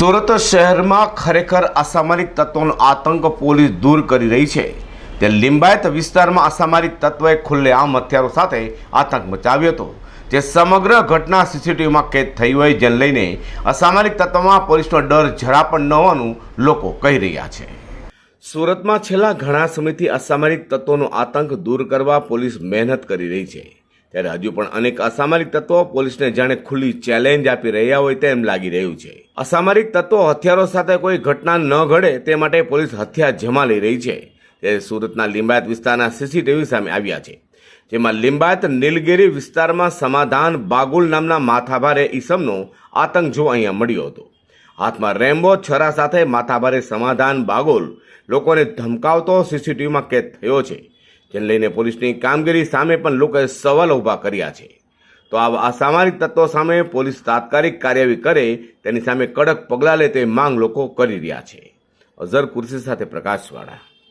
સુરત શહેરમાં ખરેખર અસામાજિક તત્વોનો આતંક પોલીસ દૂર કરી રહી છે. તે લિંબાયત વિસ્તારમાં અસામાજિક તત્વોએ ખુલ્લેઆમ હથિયારો સાથે આતંક મચાવ્યો હતો. જે સમગ્ર ઘટના સીસીટીવીમાં કેદ થઈ હોય જેને લઈને અસામાજિક તત્વમાં પોલીસનો ડર જરા પણ ન હોવાનું લોકો કહી રહ્યા છે. સુરતમાં છેલ્લા ઘણા સમયથી અસામાજિક તત્વોનો આતંક દૂર કરવા પોલીસ મહેનત કરી રહી છે. ત્યારે હજુ પણ અનેક અસામરિક તત્વો પોલીસને જાણે ખુલ્લી ચેલેન્જ આપી રહ્યા હોય તેમ લાગી રહ્યું છે. અસામરિક તત્વો હથિયારો સાથે કોઈ ઘટના ન ઘડે તે માટે પોલીસ હથિયાર જમા લઈ રહી છે. ત્યારે સુરતના લિંબાયત વિસ્તારના સીસીટીવી સામે આવ્યા છે. જેમાં લિંબાયત નીલગીરી વિસ્તારમાં સમાધાન બાગુલ નામના માથાભારે ઈસમનો આતંક જોવા અહીંયા મળ્યો હતો. હાથમાં રેમ્બો, છરા સાથે માથાભારે સમાધાન બાગોલ લોકોને ધમકાવતો સીસીટીવીમાં કેદ થયો છે. જેને લઈને પોલીસની કામગીરી સામે પણ લોકોએ સવાલ ઊભા કર્યા છે. તો આવા અસામાજિક તત્વો સામે પોલીસ તાત્કાલિક કાર્યવાહી કરે, તેની સામે કડક પગલાં લે તે માંગ લોકો કરી રહ્યા છે. અઝર કુર્સી સાથે પ્રકાશવાળા.